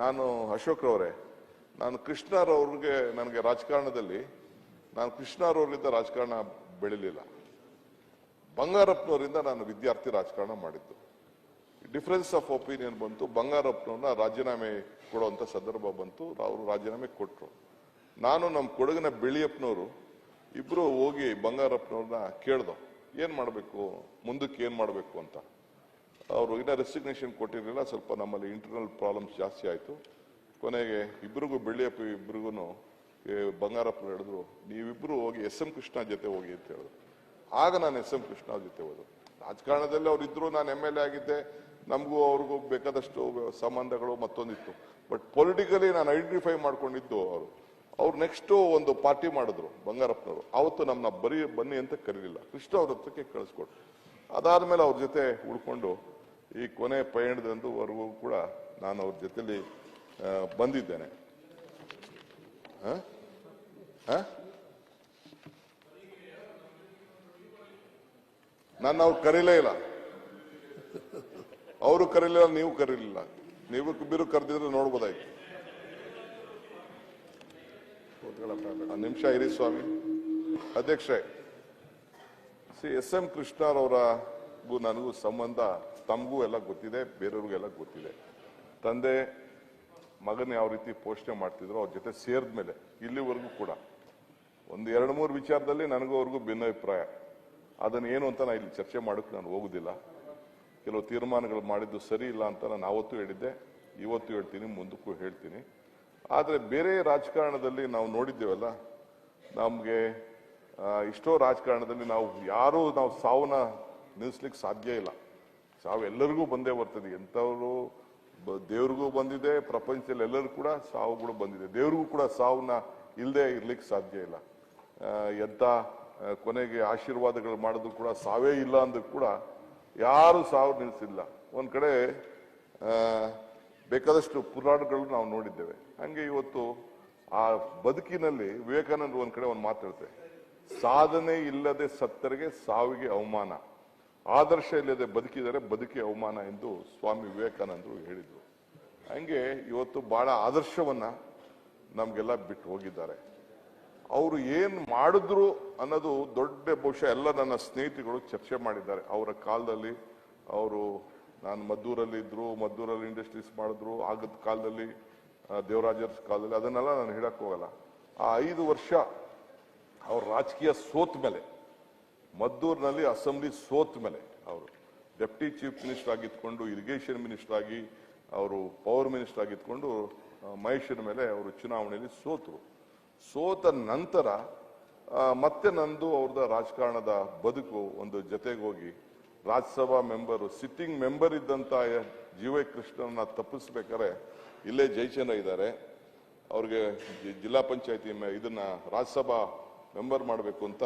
ನಾನು ಅಶೋಕ್ರವರೇ ನಾನು ಕೃಷ್ಣರವ್ರಿಗೆ ನನಗೆ ರಾಜಕಾರಣದಲ್ಲಿ, ನಾನು ಕೃಷ್ಣರವರಿಂದ ರಾಜಕಾರಣ ಬೆಳಿಲಿಲ್ಲ. ಬಂಗಾರಪ್ಪನವರಿಂದ ನಾನು ವಿದ್ಯಾರ್ಥಿ ರಾಜಕಾರಣ ಮಾಡಿದ್ದು. ಡಿಫರೆನ್ಸ್ ಆಫ್ ಒಪಿನಿಯನ್ ಬಂತು, ಬಂಗಾರಪ್ಪನವ್ರನ್ನ ರಾಜೀನಾಮೆ ಕೊಡುವಂಥ ಸಂದರ್ಭ ಬಂತು, ಅವರು ರಾಜೀನಾಮೆ ಕೊಟ್ಟರು ನಾನು ನಮ್ಮ ಕೊಡಗಿನ ಬೆಳಿಯಪ್ಪನವರು ಇಬ್ಬರು ಹೋಗಿ ಬಂಗಾರಪ್ಪನವ್ರನ್ನ ಕೇಳ್ದೋ, ಏನು ಮಾಡಬೇಕು, ಮುಂದಕ್ಕೆ ಏನು ಮಾಡಬೇಕು ಅಂತ. ಅವರು ಇನ್ನ ರೆಸಿಗ್ನೇಷನ್ ಕೊಟ್ಟಿರಲಿಲ್ಲ, ಸ್ವಲ್ಪ ನಮ್ಮಲ್ಲಿ ಇಂಟರ್ನಲ್ ಪ್ರಾಬ್ಲಮ್ಸ್ ಜಾಸ್ತಿ ಆಯಿತು. ಕೊನೆಗೆ ಇಬ್ಬರಿಗೂ ಬೆಳ್ಳಿಯಪ್ಪ ಇಬ್ಬರಿಗೂ ಬಂಗಾರಪ್ಪ ಹೇಳಿದ್ರು, ನೀವಿಬ್ರು ಹೋಗಿ ಎಸ್ ಎಂ ಕೃಷ್ಣ ಜೊತೆ ಹೋಗಿ ಅಂತ ಹೇಳಿದ್ರು. ಆಗ ನಾನು ಎಸ್ ಎಂ ಕೃಷ್ಣ ಜೊತೆ ಹೋದ್ರು ರಾಜಕಾರಣದಲ್ಲಿ ಅವ್ರು ಇದ್ರು, ನಾನು ಎಂ ಎಲ್ ಎ ಆಗಿದ್ದೆ. ನಮಗೂ ಅವ್ರಿಗೂ ಬೇಕಾದಷ್ಟು ಸಂಬಂಧಗಳು ಮತ್ತೊಂದಿತ್ತು. ಬಟ್ ಪೊಲಿಟಿಕಲಿ ನಾನು ಐಡೆಂಟಿಫೈ ಮಾಡ್ಕೊಂಡಿದ್ದು ಅವರು. ಅವ್ರು ನೆಕ್ಸ್ಟ್ ಒಂದು ಪಾರ್ಟಿ ಮಾಡಿದ್ರು, ಬಂಗಾರಪ್ಪನವರು. ಅವತ್ತು ನಮ್ಮನ್ನ ಬರೀ ಬನ್ನಿ ಅಂತ ಕರೀಲಿಲ್ಲ. ಕೃಷ್ಣ ಅವ್ರ ಹತ್ರಕ್ಕೆ ಕಳಿಸ್ಕೊಟ್ರು. ಅದಾದ್ಮೇಲೆ ಅವ್ರ ಜೊತೆ ಉಳ್ಕೊಂಡು ಈ ಕೊನೆ ಪಯಣದಂದುವರೆಗೂ ಕೂಡ ನಾನು ಅವ್ರ ಜೊತೆಯಲ್ಲಿ ಬಂದಿದ್ದೇನೆ? ನನ್ನ ಅವ್ರು ಕರೀಲೇ ಇಲ್ಲ. ಅವರು ಕರೀಲಿಲ್ಲ, ನೀವು ಕರೀಲಿಲ್ಲ. ನೀವು ಬಿರು ಕರೆದಿದ್ರೆ ನೋಡ್ಬೋದಾಯ್ತು. ನಿಮಿಷ ಇರಿ ಸ್ವಾಮಿ. ಅಧ್ಯಕ್ಷ ಸಿ ಎಸ್ ಎಂ ಕೃಷ್ಣರವರಗೂ ನನಗೂ ಸಂಬಂಧ ತಮಗೂ ಎಲ್ಲ ಗೊತ್ತಿದೆ ಬೇರೆಯವ್ರಿಗೆಲ್ಲ ಗೊತ್ತಿದೆ. ತಂದೆ, ಮಗನ ಯಾವ ರೀತಿ ಪೋಷಣೆ ಮಾಡ್ತಿದ್ರು ಅವ್ರ ಜೊತೆ ಸೇರಿದ ಮೇಲೆ, ಇಲ್ಲಿವರೆಗೂ ಕೂಡ. ಒಂದು ಎರಡು ಮೂರು ವಿಚಾರದಲ್ಲಿ ನನಗೂ ಅವ್ರಿಗೂ ಭಿನ್ನಾಭಿಪ್ರಾಯ. ಅದನ್ನು ಏನು ಅಂತ ನಾನು ಇಲ್ಲಿ ಚರ್ಚೆ ಮಾಡೋಕೆ ನಾನು ಹೋಗುದಿಲ್ಲ. ಕೆಲವು ತೀರ್ಮಾನಗಳು ಮಾಡಿದ್ದು ಸರಿ ಇಲ್ಲ ಅಂತ ನಾನು ಆವತ್ತು ಹೇಳಿದ್ದೆ, ಇವತ್ತು ಹೇಳ್ತೀನಿ, ಮುಂದಕ್ಕೂ ಹೇಳ್ತೀನಿ. ಆದರೆ ಬೇರೆ ರಾಜಕಾರಣದಲ್ಲಿ ನಾವು ನೋಡಿದ್ದೇವಲ್ಲ, ನಮಗೆ ಇಷ್ಟೋ ರಾಜಕಾರಣದಲ್ಲಿ ನಾವು ಯಾರೂ ನಾವು ಸಾವನ್ನ ನಿಲ್ಲಿಸ್ಲಿಕ್ಕೆ ಸಾಧ್ಯ ಇಲ್ಲ. ಸಾವು ಎಲ್ಲರಿಗೂ ಬಂದೇ ಬರ್ತದೆ. ಎಂಥವ್ರು ದೇವ್ರಿಗೂ ಬಂದಿದೆ, ಪ್ರಪಂಚದಲ್ಲಿ ಎಲ್ಲರೂ ಕೂಡ ಸಾವುಗಳು ಬಂದಿದೆ. ದೇವ್ರಿಗೂ ಕೂಡ ಸಾವನ್ನ ಇಲ್ಲದೆ ಇರ್ಲಿಕ್ಕೆ ಸಾಧ್ಯ ಇಲ್ಲ. ಎಂಥ ಕೊನೆಗೆ ಆಶೀರ್ವಾದಗಳು ಮಾಡಿದ್ರು ಕೂಡ ಸಾವೇ ಇಲ್ಲ ಅಂದ್ರೂ ಕೂಡ ಯಾರು ಸಾವು ನಿಲ್ಲಿಸಿಲ್ಲ ಒಂದು ಕಡೆ ಬೇಕಾದಷ್ಟು ಪುರಾಣಗಳು ನಾವು ನೋಡಿದ್ದೇವೆ. ಹಂಗೆ ಇವತ್ತು ಆ ಬದುಕಿನಲ್ಲಿ ವಿವೇಕಾನಂದ ಒಂದು ಕಡೆ ಒಂದು ಮಾತಾಡ್ತಾರೆ ಸಾಧನೆ ಇಲ್ಲದೆ ಸತ್ತರಿಗೆ ಸಾವಿಗೆ ಅವಮಾನ. ಆದರ್ಶ ಇಲ್ಲದೆ ಬದುಕಿದರೆ ಬದುಕಿ ಅವಮಾನ ಎಂದು ಸ್ವಾಮಿ ವಿವೇಕಾನಂದರು ಹೇಳಿದರು. ಹಂಗೆ ಇವತ್ತು ಬಹಳ ಆದರ್ಶವನ್ನ ನಮಗೆಲ್ಲ ಬಿಟ್ಟು ಹೋಗಿದ್ದಾರೆ. ಅವರು ಏನು ಮಾಡಿದ್ರು ಅನ್ನೋದು ದೊಡ್ಡ ಬಹುಶಃ ಎಲ್ಲ ನನ್ನ ಸ್ನೇಹಿತರುಗಳು ಚರ್ಚೆ ಮಾಡಿದ್ದಾರೆ. ಅವರ ಕಾಲದಲ್ಲಿ ಅವರು, ನಾನು ಮದ್ದೂರಲ್ಲಿ ಇದ್ರು, ಮದ್ದೂರಲ್ಲಿ ಇಂಡಸ್ಟ್ರೀಸ್ ಮಾಡಿದ್ರು, ಆಗದ ಕಾಲದಲ್ಲಿ ದೇವರಾಜರ ಕಾಲದಲ್ಲಿ, ಅದನ್ನೆಲ್ಲ ನಾನು ಹೇಳಕ್ ಹೋಗಲ್ಲ. ಆ ಐದು ವರ್ಷ ಅವ್ರ ರಾಜಕೀಯ ಸೋತ್ ಮೇಲೆ ಮದ್ದೂರಿನಲ್ಲಿ ಅಸೆಂಬ್ಲಿ ಸೋತ್ ಮೇಲೆ ಅವರು. ಡೆಪ್ಟಿ ಚೀಫ್ ಮಿನಿಸ್ಟರ್ ಆಗಿದ್ಕೊಂಡು, ಇರಿಗೇಷನ್ ಮಿನಿಸ್ಟರ್ ಆಗಿ ಅವರು ಪವರ್ ಮಿನಿಸ್ಟರ್ ಆಗಿದ್ಕೊಂಡು ಮಹೇಶನ ಮೇಲೆ ಅವರು ಚುನಾವಣೆಯಲ್ಲಿ ಸೋತರು. ಸೋತ ನಂತರ ಮತ್ತೆ ನಂದು ಅವ್ರದ ರಾಜಕಾರಣದ ಬದುಕು ಒಂದು ಜೊತೆಗೋಗಿ ರಾಜ್ಯಸಭಾ ಮೆಂಬರು, ಸಿಟ್ಟಿಂಗ್ ಮೆಂಬರ್ ಇದ್ದಂತ ಜಿ ವೈ ಕೃಷ್ಣನ ತಪ್ಪಿಸ್ಬೇಕಾದ್ರೆ ಇಲ್ಲೇ ಜಯಚಂದ್ರ ಇದ್ದಾರೆ. ಅವ್ರಿಗೆ ಜಿಲ್ಲಾ ಪಂಚಾಯತಿ ಇದನ್ನ ರಾಜ್ಯಸಭಾ ಮೆಂಬರ್ ಮಾಡಬೇಕು ಅಂತ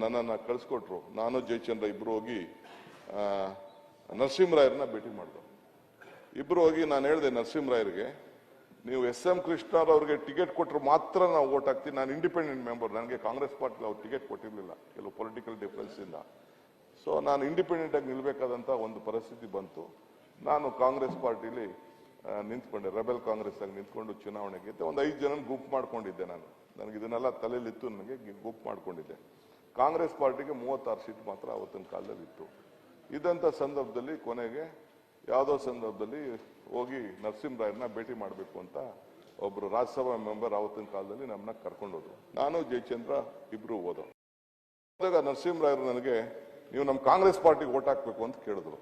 ನನ್ನನ್ನ ಕಳಿಸ್ಕೊಟ್ರು. ನಾನು ಜಯಚಂದ್ರ ಇಬ್ಬರು ಹೋಗಿ ನರಸಿಂಹರಾಯರನ್ನ ಭೇಟಿ ಮಾಡಿದ್ರು ಇಬ್ಬರು ಹೋಗಿ ನಾನು ಹೇಳಿದೆ ನರಸಿಂಹರಾಯರಿಗೆ ನೀವು ಎಸ್ ಎಂ ಕೃಷ್ಣರವ್ರಿಗೆ ಟಿಕೆಟ್ ಕೊಟ್ಟರು ಮಾತ್ರ ನಾವು ಓಟ್ ಹಾಕ್ತೀನಿ ನಾನು ಇಂಡಿಪೆಂಡೆಂಟ್ ಮೆಂಬರ್. ನನಗೆ ಕಾಂಗ್ರೆಸ್ ಪಾರ್ಟಿಗೆ ಅವ್ರು ಟಿಕೆಟ್ ಕೊಟ್ಟಿರಲಿಲ್ಲ, ಕೆಲವು ಪೊಲಿಟಿಕಲ್ ಡಿಫ್ರೆನ್ಸ್ ಇಂದ ಸೊ ನಾನು ಇಂಡಿಪೆಂಡೆಂಟ್ ಆಗಿ ನಿಲ್ಬೇಕಾದಂತ ಒಂದು ಪರಿಸ್ಥಿತಿ ಬಂತು. ನಾನು ಕಾಂಗ್ರೆಸ್ ಪಾರ್ಟಿಲಿ ನಿಂತ್ಕೊಂಡೆ. ರೆಬೆಲ್ ಕಾಂಗ್ರೆಸ್ ಆಗಿ ನಿಂತ್ಕೊಂಡು ಚುನಾವಣೆಗೆ. ಒಂದು ಐದು ಜನ ಗುಂಪು ಮಾಡ್ಕೊಂಡಿದ್ದೆ ನಾನು. ನನಗೆ ಇದನ್ನೆಲ್ಲ ತಲೆಯಲ್ಲಿತ್ತು ನನಗೆ ಗುಂಪು ಮಾಡ್ಕೊಂಡಿದ್ದೆ. ಕಾಂಗ್ರೆಸ್ ಪಾರ್ಟಿಗೆ ಮೂವತ್ತಾರು ಸೀಟ್ ಮಾತ್ರ ಅವತ್ತಿನ ಕಾಲದಲ್ಲಿ ಇತ್ತು. ಇದ್ದಂಥ ಸಂದರ್ಭದಲ್ಲಿ ಕೊನೆಗೆ ಯಾವುದೋ ಸಂದರ್ಭದಲ್ಲಿ ಹೋಗಿ ನರಸಿಂಹರಾಯರನ್ನ ಭೇಟಿ ಮಾಡಬೇಕು ಅಂತ ಒಬ್ರು ರಾಜ್ಯಸಭಾ ಮೆಂಬರ್ ಆವತ್ತಿನ ಕಾಲದಲ್ಲಿ ನಮ್ಮನ್ನ ಕರ್ಕೊಂಡೋದ್ರು. ನಾನು, ಜಯಚಂದ್ರ ಇಬ್ರು ಹೋದೋ. ಹೋದಾಗ ನರಸಿಂಹರಾಯರು ನನಗೆ, ನೀವು ನಮ್ಮ ಕಾಂಗ್ರೆಸ್ ಪಾರ್ಟಿಗೆ ಓಟ್ ಹಾಕಬೇಕು ಅಂತ ಕೇಳಿದ್ರು.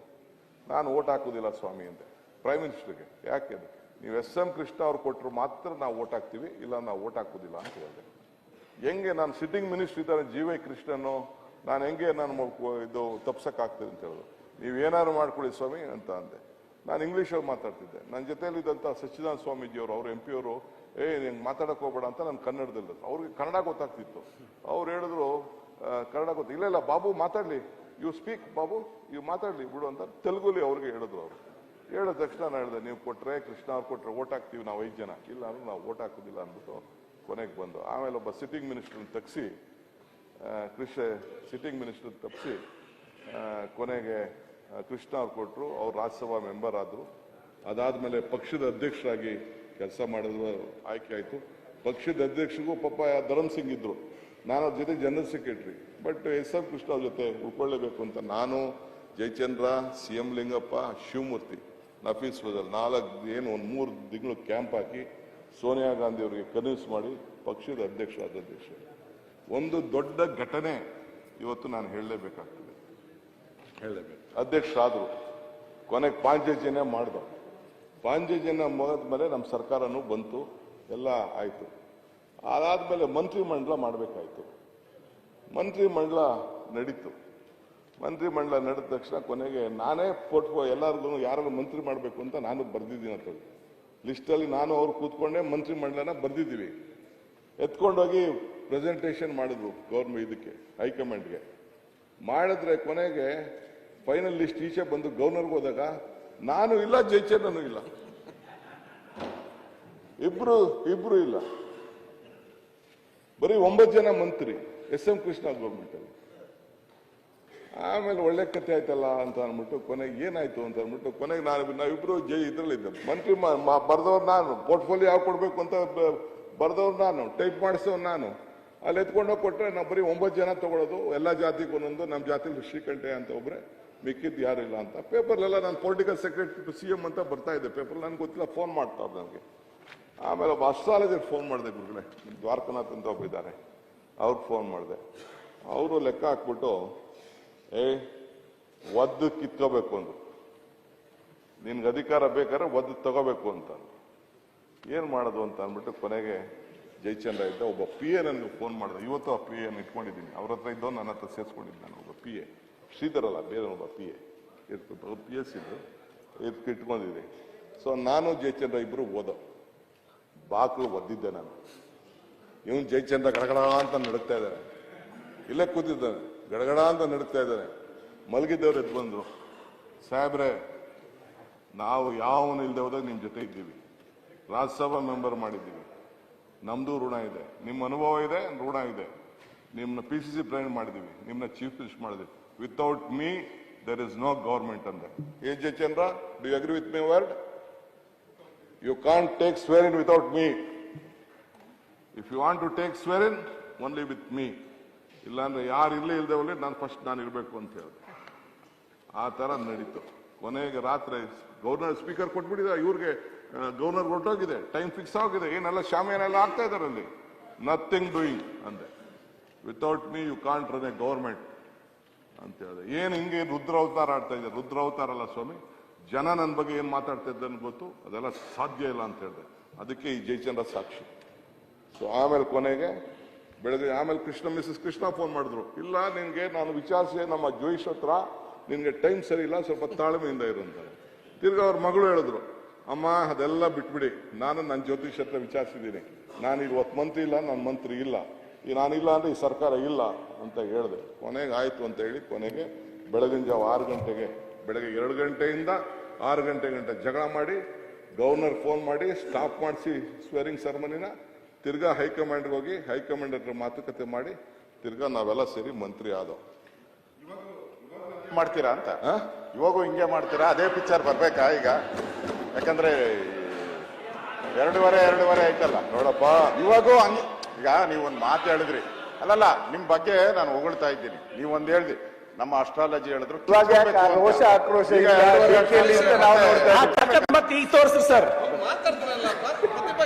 ನಾನು ಓಟ್ ಹಾಕೋದಿಲ್ಲ ಸ್ವಾಮಿ ಅಂತ ಪ್ರೈಮ್ ಮಿನಿಸ್ಟರ್ಗೆ ಯಾಕೆ? ನೀವು ಎಸ್ ಎಂ ಕೃಷ್ಣ ಅವ್ರು ಕೊಟ್ಟರು ಮಾತ್ರ ನಾವು ಓಟ್ ಹಾಕ್ತೀವಿ, ಇಲ್ಲ ನಾವು ಓಟ್ ಹಾಕೋದಿಲ್ಲ ಅಂತ ಹೇಳಿದೆ. ಹೆಂಗೆ ನಾನು ಸಿಟ್ಟಿಂಗ್ ಮಿನಿಸ್ಟರ್ ಇದ್ದಾರೆ, ಜಿ ಕೃಷ್ಣನು ನಾನು ಹೆಂಗೆ ನಾನು ಇದು ತಪ್ಸೋಕ್ಕಾಗ್ತದೆ ಅಂತ ಹೇಳಿದ್ರು ನೀವು ಏನಾದ್ರು ಮಾಡ್ಕೊಳ್ಳಿ ಸ್ವಾಮಿ ಅಂತ ಅಂದೆ. ನಾನು ಇಂಗ್ಲೀಷಲ್ಲಿ ಮಾತಾಡ್ತಿದ್ದೆ. ನನ್ನ ಜೊತೆಯಲ್ಲಿ ಇದ್ದಂಥ ಸಚ್ಚಿದಾನಂದ ಸ್ವಾಮೀಜಿಯವರು, ಅವ್ರ ಎಂ ಪಿ ಅವರು ಏ ನಿಂಗೆ ಮಾತಾಡಕ್ಕೆ ಹೋಗ್ಬೇಡ ಅಂತ ನಾನು ಕನ್ನಡದಲ್ಲಿ ಅವ್ರಿಗೆ ಕನ್ನಡ ಗೊತ್ತಾಗ್ತಿತ್ತು. ಅವ್ರು ಹೇಳಿದ್ರು ಕನ್ನಡ ಗೊತ್ತ ಇಲ್ಲ ಇಲ್ಲ, ಬಾಬು, ಮಾತಾಡಲಿ. ಯು ಸ್ಪೀಕ್ ಬಾಬು ಇವು ಮಾತಾಡಲಿ, ಬಿಡು ಅಂತ ತೆಲುಗುಲಿ ಅವ್ರಿಗೆ ಹೇಳಿದ್ರು ಅವರು. ಹೇಳಿದ ತಕ್ಷಣ ನಾನು ಹೇಳಿದೆ, ನೀವು ಕೊಟ್ಟರೆ ಕೃಷ್ಣ ಅವ್ರು ಕೊಟ್ಟರೆ ಓಟ್ ಹಾಕ್ತೀವಿ ನಾವು ಐದು ಜನ. ಇಲ್ಲ ಅಂದ್ರೆ ನಾವು ಓಟ್ ಹಾಕೋದಿಲ್ಲ ಅಂದ್ಬಿಟ್ಟು ಕೊನೆಗೆ ಬಂದು, ಆಮೇಲೆ ಒಬ್ಬ ಸಿಟ್ಟಿಂಗ್ ಮಿನಿಸ್ಟರ್ ತಗ್ಸಿ ಕೃಷಿ ಸಿಟ್ಟಿಂಗ್ ಮಿನಿಸ್ಟರ್ ತಪ್ಪಿಸಿ ಕೊನೆಗೆ ಕೃಷ್ಣ ಅವ್ರು ಕೊಟ್ಟರು ಅವ್ರು ರಾಜ್ಯಸಭಾ ಮೆಂಬರ್ ಆದರು. ಅದಾದ್ಮೇಲೆ ಪಕ್ಷದ ಅಧ್ಯಕ್ಷರಾಗಿ ಕೆಲಸ ಮಾಡಿದ್ರು, ಆಯ್ಕೆ ಆಯಿತು. ಪಕ್ಷದ ಅಧ್ಯಕ್ಷರಿಗೂ ಪಾಪ ಧರಮ್ ಸಿಂಗ್ ಇದ್ದರು ನಾನು ಅವ್ರ ಜೊತೆ general secretary but S M Krishna ಅವ್ರ ಜೊತೆ ಉಳ್ಕೊಳ್ಳೇಬೇಕು ಅಂತ ನಾನು, ಜಯಚಂದ್ರ, ಸಿ ಎಂ ಲಿಂಗಪ್ಪ, ಶಿವಮೂರ್ತಿ, ನಫೀಸ್ ಫಜಲ್ ನಾಲ್ಕು, ಏನು, ಒಂದು ಮೂರು ತಿಂಗಳು ಕ್ಯಾಂಪ್ ಹಾಕಿ ಸೋನಿಯಾ ಗಾಂಧಿ ಅವರಿಗೆ ಕನ್ವಿನ್ಸ್ ಮಾಡಿ ಪಕ್ಷದ ಅಧ್ಯಕ್ಷ ಆದ ದೇಶ. ಒಂದು ದೊಡ್ಡ ಘಟನೆ ಇವತ್ತು ನಾನು ಹೇಳಲೇಬೇಕಾಗ್ತದೆ. ಹೇಳಲೇಬೇಕು ಆದರು ಕೊನೆಗೆ ಪಾಂಚಜನ್ಯ ಮಾಡ್ದ ಪಾಂಚಜನ್ಯ ಮುಗಿದ್ಮೇಲೆ ನಮ್ಮ ಸರ್ಕಾರನೂ ಬಂತು, ಎಲ್ಲ ಆಯ್ತು. ಅದಾದ್ಮೇಲೆ ಮಂತ್ರಿ ಮಂಡಲ ಮಾಡಬೇಕಾಯಿತು. ಮಂತ್ರಿ ಮಂಡಲ ನಡೀತು. ಮಂತ್ರಿ ಮಂಡಲ ನಡೆದ ತಕ್ಷಣ ಕೊನೆಗೆ ನಾನೇ ಫೋಟೋ ಎಲ್ಲರಿಗೂ ಯಾರಿಗೂ ಮಂತ್ರಿ ಮಾಡಬೇಕು ಅಂತ ನಾನು ಬರೆದಿದ್ದೀನಿ ಅಂತ ಲಿಸ್ಟಲ್ಲಿ ನಾನು ಅವ್ರು ಕೂತ್ಕೊಂಡೆ, ಮಂತ್ರಿ ಮಂಡಲನ ಬರೆದಿದ್ದೀವಿ. ಎತ್ಕೊಂಡೋಗಿ ಪ್ರೆಸೆಂಟೇಷನ್ ಮಾಡಿದ್ರು ಗೌರ್ಮೆಂಟ್ ಇದಕ್ಕೆ, ಹೈಕಮಾಂಡ್ಗೆ. ಮಾಡಿದ್ರೆ ಕೊನೆಗೆ ಫೈನಲ್ ಲಿಸ್ಟ್ ಈಚೆ ಬಂದು ಗವರ್ನರ್ಗೆ ಹೋದಾಗ, ನಾನು ಇಲ್ಲ ಜಯಚಂದ್ರನು ಇಲ್ಲ. ಇಬ್ರು ಇಬ್ರು ಇಲ್ಲ. ಬರೀ ಒಂಬತ್ತು ಜನ ಮಂತ್ರಿ, ಎಸ್ ಎಂ ಕೃಷ್ಣ ಗೌರ್ಮೆಂಟ್ ಅಲ್ಲಿ ಆಮೇಲೆ ಒಳ್ಳೆ ಕಥೆ ಆಯ್ತಲ್ಲ ಅಂತ ಅಂದ್ಬಿಟ್ಟು ಕೊನೆಗೆ ಏನಾಯ್ತು ಅಂತ ಅಂದ್ಬಿಟ್ಟು ಕೊನೆಗೆ ನಾನು ನಾವಿಬ್ರು ಜೈ ಇದ್ರಲ್ಲಿದ್ದೆ ಮಂತ್ರಿ ಬರ್ದವ್ರು ನಾನು. ಪೋರ್ಟ್ಫೋಲಿಯೋ ಯಾವ ಕೊಡ್ಬೇಕು ಅಂತ ಬರ್ದವ್ರು ನಾನು. ಟೈಪ್ ಮಾಡಿಸೋರು ನಾನು. ಅಲ್ಲಿ ಎತ್ಕೊಂಡೋಗಿ ಕೊಟ್ಟರೆ ನಾವು ಬರೀ ಒಂಬತ್ತು ಜನ ತಗೊಳ್ಳೋದು ಎಲ್ಲ ಜಾತಿಗೂ ಒಂದೊಂದು. ನಮ್ಮ ಜಾತಿಲಿ ಶ್ರೀಕಂಠೆ ಅಂತ ಒಬ್ಬರೇ ಮಿಕ್ಕಿದ್ದು ಯಾರು ಇಲ್ಲ ಅಂತ. ಪೇಪರ್ಲೆಲ್ಲ ನಾನು political secretary to C M ಅಂತ ಬರ್ತಾ ಇದ್ದೆ. ಪೇಪರ್ ನನಗೆ ಗೊತ್ತಿಲ್ಲ. ಫೋನ್ ಮಾಡ್ತಾರೆ ನನಗೆ. ಆಮೇಲೆ ಒಬ್ಬ ಅಸ್ಟ್ರಾಲಜರ್ ಫೋನ್ ಮಾಡಿದೆ ಗುರುಗಳೇ. ದ್ವಾರಕನಾಥ್ ಅಂತ ಒಬ್ಬ ಇದ್ದಾರೆ. ಅವ್ರಿಗೆ ಫೋನ್ ಮಾಡಿದೆ. ಅವರು ಲೆಕ್ಕ ಹಾಕ್ಬಿಟ್ಟು ಏ, ಒದ್ದು ಕಿತ್ಕೋಬೇಕು ಅಂದ್ರು. ನಿನ್ಗೆ ಅಧಿಕಾರ ಬೇಕಾದ್ರೆ ಒದ್ದು ತಗೋಬೇಕು ಅಂತ ಏನು ಮಾಡೋದು ಅಂತ ಅಂದ್ಬಿಟ್ಟು ಕೊನೆಗೆ ಜಯಚಂದ್ರ ಇದ್ದ ಒಬ್ಬ ಪಿ ಎ ನನಗೆ ಫೋನ್ ಮಾಡಿದೆ. ಇವತ್ತು ಆ ಪಿ ಎನ್ ಇಟ್ಕೊಂಡಿದ್ದೀನಿ. ಅವ್ರ ಹತ್ರ ಇದ್ದೋ ನನ್ನ ಹತ್ರ ಸೇರಿಸ್ಕೊಂಡಿದ್ದೆ ನಾನು ಒಬ್ಬ ಪಿ ಎ ಶ್ರೀಧರಲ್ಲ ಬೇರೆ ಒಬ್ಬ ಪಿ ಎ ಇರ್ತು ಪಿ ಎಸ್ ಇದ್ದು ಇದಕ್ಕೆ ಇಟ್ಕೊಂಡಿದ್ದೆ ಸೊ ನಾನು ಜಯಚಂದ್ರ ಇಬ್ಬರು ಓದೋ ಬಾಕ್ಲು ಒದ್ದಿದ್ದೆ ನಾನು. ಇವನು ಜಯಚಂದ್ರ ಗಡಗಡ ಅಂತ ನಡುತ್ತಾ ಇದ್ದಾರೆ ಇಲ್ಲೇ ಕೂತಿದ್ದಾನೆ. ಗಡಗಡ ಅಂತ ನಡೀತಾ ಇದ್ದಾರೆ. ಮಲಗಿದ್ದವ್ರು ಎದ್ದು ಬಂದರು. ಸಾಹೇಬ್ರೆ, ನಾವು ಯಾವನು ಇಲ್ಲದೆ ಹೋದಾಗ ನಿಮ್ಮ ಜೊತೆ ಇದ್ದೀವಿ. ರಾಜ್ಯಸಭಾ ಮೆಂಬರ್ ಮಾಡಿದ್ದೀವಿ. ನಮ್ದು ಋಣ ಇದೆ. ನಿಮ್ಮ ಅನುಭವ ಇದೆ, ಋಣ ಇದೆ. ನಿಮ್ಮನ್ನ ಪಿ ಸಿ ಸಿ ಪ್ರೆಸಿಡೆಂಟ್ ಮಾಡಿದ್ದೀವಿ. ನಿಮ್ಮನ್ನ ಚೀಫ್ ಮಿನಿಸ್ಟರ್ ಮಾಡಿದ್ವಿ without me there is no government ಅಂದೆ. A Jayachandra do you agree with my word you can't take in without me if you want to take in only with me ಇಲ್ಲಾಂದ್ರೆ ಯಾರು ಇಲ್ಲೇ ಒಳ್ಳೆ ನಾನು first ನಾನು ಇರಬೇಕು ಅಂತ ಹೇಳಿದೆ. ಆ ತರ ನಡೀತು. ಕೊನೆಗೆ ರಾತ್ರಿ ಗವರ್ನರ್ ಸ್ಪೀಕರ್ ಕೊಟ್ಬಿಟ್ಟಿದೆ, ಇವ್ರಿಗೆ ಗವರ್ನರ್ ಹೊರಟೋಗಿದೆ ಟೈಮ್ ಫಿಕ್ಸ್ ಆಗಿದೆ, ಏನೆಲ್ಲ ಶಾಮಿಯಾನೆಲ್ಲ ಆಗ್ತಾ ಇದಾರೆ ಅಲ್ಲಿ ನಥಿಂಗ್ ಡೂಯಿಂಗ್ ಅಂದೆ. Without me you can't run a government ಅಂತ ಹೇಳಿದೆ. ಏನು ಹಿಂಗೆ ರುದ್ರ ಅವತಾರ ಆಡ್ತಾ ಇದೆ ರುದ್ರ ಅವತಾರ ಅಲ್ಲ ಸ್ವಾಮಿ, ಜನ ನನ್ನ ಬಗ್ಗೆ ಏನು ಮಾತಾಡ್ತಾ ಇದ್ದಾನೆ ಗೊತ್ತು, ಅದೆಲ್ಲ ಸಾಧ್ಯ ಇಲ್ಲ ಅಂತ ಹೇಳಿದೆ. ಅದಕ್ಕೆ ಈ ಜಯಚಂದ್ರ ಸಾಕ್ಷಿ. ಸೊ ಆಮೇಲೆ ಕೊನೆಗೆ ಬೆಳಗ್ಗೆ ಆಮೇಲೆ ಕೃಷ್ಣ ಮಿಸಸ್ ಕೃಷ್ಣ ಫೋನ್ ಮಾಡಿದ್ರು. ಇಲ್ಲ, ನಿನ್ಗೆ ನಾನು ವಿಚಾರಿಸಿ ನಮ್ಮ ಜೋಯಿಸ್ ಹತ್ರ, ನಿನ್ಗೆ ಟೈಮ್ ಸರಿ ಇಲ್ಲ, ಸ್ವಲ್ಪ ತಾಳ್ಮೆಯಿಂದ ಇರು ಅಂತಾರೆ. ತಿರ್ಗಿ ಅವ್ರ ಮಗಳು ಹೇಳಿದ್ರು, ಅಮ್ಮ, ಅದೆಲ್ಲ ಬಿಟ್ಬಿಡಿ. ನಾನು ನನ್ನ ಜ್ಯೋತಿಷ್ ಹತ್ರ ವಿಚಾರಿಸಿದ್ದೀನಿ. ನಾನು ಈಗ ಒತ್ತು ಮಂತ್ರಿ ಇಲ್ಲ ನನ್ನ ಮಂತ್ರಿ ಇಲ್ಲ. ಈ ನಾನಿಲ್ಲ ಅಂದ್ರೆ ಈ ಸರ್ಕಾರ ಇಲ್ಲ, ಅಂತ ಹೇಳಿದೆ. ಕೊನೆಗೆ ಆಯ್ತು ಅಂತ ಹೇಳಿ ಕೊನೆಗೆ ಬೆಳಗಿನ ಜಾವ ಆರು ಗಂಟೆಗೆ, ಬೆಳಗ್ಗೆ ಎರಡು ಗಂಟೆಯಿಂದ ಆರು ಗಂಟೆ ಗಂಟೆ ಜಗಳ ಮಾಡಿ ಗವರ್ನರ್ ಫೋನ್ ಮಾಡಿ ಸ್ಟಾಪ್ ಮಾಡಿಸಿ ಸ್ವೇರಿಂಗ್ ಸೆರೆಮನಿನ ತಿರ್ಗಾ ಹೈಕಮಾಂಡ್ಗೆ ಹೋಗಿ ಹೈಕಮಾಂಡ್ ಹತ್ರ ಮಾತುಕತೆ ಮಾಡಿ ತಿರ್ಗಾ ನಾವೆಲ್ಲ ಸೇರಿ ಮಂತ್ರಿ ಆದೋ ಮಾಡ್ತೀರಾ ಅಂತ? ಇವಾಗೂ ಹಿಂಗೆ ಮಾಡ್ತೀರಾ? ಅದೇ ಪಿಕ್ಚರ್ ಬರ್ಬೇಕಾ ಈಗ? ಯಾಕಂದ್ರೆ ಎರಡೂವರೆ ಎರಡೂವರೆ ಆಯ್ತಲ್ಲ. ನೋಡಪ್ಪ. ಇವಾಗೂ ಹಂಗೆ ಈಗ ನೀವು ಒಂದು ಮಾತು ಹೇಳಿದ್ರಿ. ಅಲ್ಲಲ್ಲ ನಿಮ್ ಬಗ್ಗೆ ನಾನು ಹೊಗಳ್ತಾ ಇದ್ದೀನಿ. ನೀವು ಒಂದ್ ಹೇಳ್ದಿ. ನಮ್ಮ ಅಸ್ಟ್ರಾಲಜಿ ಹೇಳಿದ್ರು ಆಕ್ರೋಶ. ಮತ್ತೆ ಈಗ ತೋರಿಸ್ರಿ ಸರ್.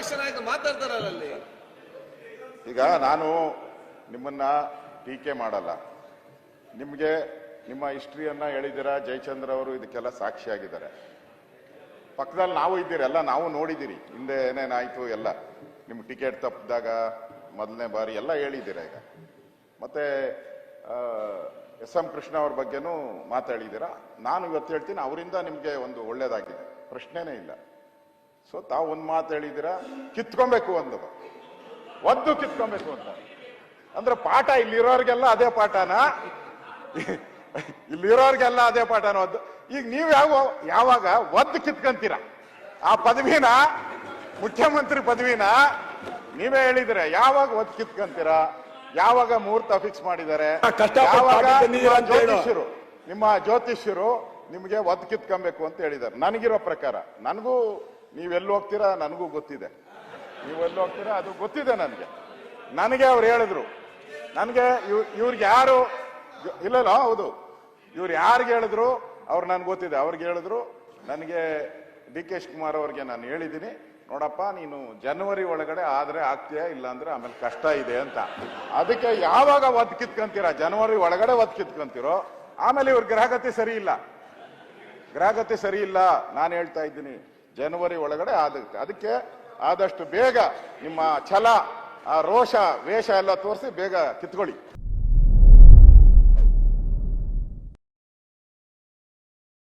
ಮಾತಾಡ್ತಾರಲ್ಲ ಆಯ್ತು ಮಾತಾಡ್ತಾರಲ್ಲ ಈಗ ನಾನು ನಿಮ್ಮನ್ನ ಟೀಕೆ ಮಾಡಲ್ಲ. ನಿಮಗೆ ನಿಮ್ಮ ಹಿಸ್ಟ್ರಿಯನ್ನ ಹೇಳಿದ್ದೀರಾ? ಜಯಚಂದ್ರ ಅವರು ಇದಕ್ಕೆಲ್ಲ ಸಾಕ್ಷಿಯಾಗಿದ್ದಾರೆ. ಪಕ್ಕದಲ್ಲಿ ನಾವು ಇದ್ದೀರಿ, ಎಲ್ಲ ನಾವು ನೋಡಿದ್ದೀರಿ. ಹಿಂದೆ ಏನೇನಾಯ್ತು ಎಲ್ಲ. ನಿಮ್ಮ ಟಿಕೆಟ್ ತಪ್ಪಿದಾಗ ಮೊದಲನೇ ಬಾರಿ ಎಲ್ಲ ಹೇಳಿದ್ದೀರ ಈಗ. ಮತ್ತೆ ಎಸ್ ಎಂ ಕೃಷ್ಣ ಅವ್ರ ಬಗ್ಗೆನೂ ಮಾತಾಡಿದ್ದೀರಾ? ನಾನು ಇವತ್ತು ಹೇಳ್ತೀನಿ, ಅವರಿಂದ ನಿಮಗೆ ಒಂದು ಒಳ್ಳೇದಾಗಿದೆ. ಪ್ರಶ್ನೆನೇ ಇಲ್ಲ. ಸೊ ತಾವು ಒಂದು ಮಾತು ಹೇಳಿದಿರ ಕಿತ್ಕೊಬೇಕು ಅಂತ ಒದ್ದು ಕಿತ್ಕೊಬೇಕು ಅಂತ. ಅಂದ್ರೆ ಪಾಠ ಇಲ್ಲಿರೋರಿಗೆಲ್ಲ ಅದೇ ಪಾಠನ? ಇಲ್ಲಿರೋರಿಗೆಲ್ಲ ಅದೇ ಪಾಠನ ಒದ್ದು? ಈಗ ನೀವು ಯಾವ ಯಾವಾಗ ಒದ್ದು ಕಿತ್ಕೊಂತೀರ? ಆ ಪದವಿನ? ಮುಖ್ಯಮಂತ್ರಿ ಪದವಿನ? ನೀವೇ ಹೇಳಿದಿರ ಯಾವಾಗ ಒದ್ದು ಕಿತ್ಕೊಂತೀರ? ಯಾವಾಗ ಮುಹೂರ್ತ ಫಿಕ್ಸ್ ಮಾಡಿದ್ದಾರೆ? ಯಾವಾಗ. ಜ್ಯೋತಿಷ್ಯರು ನಿಮ್ಮ ಜ್ಯೋತಿಷ್ಯರು ನಿಮಗೆ ಒದ್ ಕಿತ್ಕೊಬೇಕು ಅಂತ ಹೇಳಿದ್ದಾರೆ. ನನಗಿರೋ ಪ್ರಕಾರ ನನಗೂ ನೀವೆಲ್ಲಿ ಹೋಗ್ತೀರಾ? ನನಗೂ ಗೊತ್ತಿದೆ. ನೀವೆಲ್ಲಿ ಹೋಗ್ತೀರಾ? ಅದು ಗೊತ್ತಿದೆ ನನಗೆ. ನನಗೆ ಅವ್ರು ಹೇಳಿದ್ರು. ನನಗೆ ಇವ್ರಿಗೆ ಯಾರು ಇಲ್ಲಲ್ಲ, ಹೌದು. ಇವ್ರು ಯಾರಿಗೆ ಹೇಳಿದ್ರು? ಅವ್ರು ನನ್ಗೆ ಗೊತ್ತಿದೆ. ಅವ್ರಿಗೆ ಹೇಳಿದ್ರು. ನನಗೆ ಡಿ ಕೆ ಶಿವಕುಮಾರ್ ಅವ್ರಿಗೆ ನಾನು ಹೇಳಿದ್ದೀನಿ. ನೋಡಪ್ಪ, ನೀನು ಜನವರಿ ಒಳಗಡೆ ಆದ್ರೆ ಆಗ್ತೀಯಾ? ಇಲ್ಲ ಅಂದ್ರೆ ಆಮೇಲೆ ಕಷ್ಟ ಇದೆ ಅಂತ. ಅದಕ್ಕೆ ಯಾವಾಗ ಒದ್ ಕಿತ್ಕೊಂತೀರಾ? ಜನವರಿ ಒಳಗಡೆ ಒದ್ ಕಿತ್ಕೊಂತೀರೋ? ಆಮೇಲೆ ಇವ್ರ ಗ್ರಹಗತಿ ಸರಿ ಇಲ್ಲ. ಗ್ರಹಗತಿ ಸರಿ ಇಲ್ಲ. ನಾನು ಹೇಳ್ತಾ ಇದ್ದೀನಿ. ಜನವರಿ ಒಳಗಡೆ ಆದಕ್ಕೆ ಅದಕ್ಕೆ ಆದಷ್ಟು ಬೇಗ ನಿಮ್ಮ ಛಲ, ಆ ರೋಷ, ವೇಷ ಎಲ್ಲ ತೋರಿಸಿ ಬೇಗ ಕಿತ್ಕೊಳ್ಳಿ.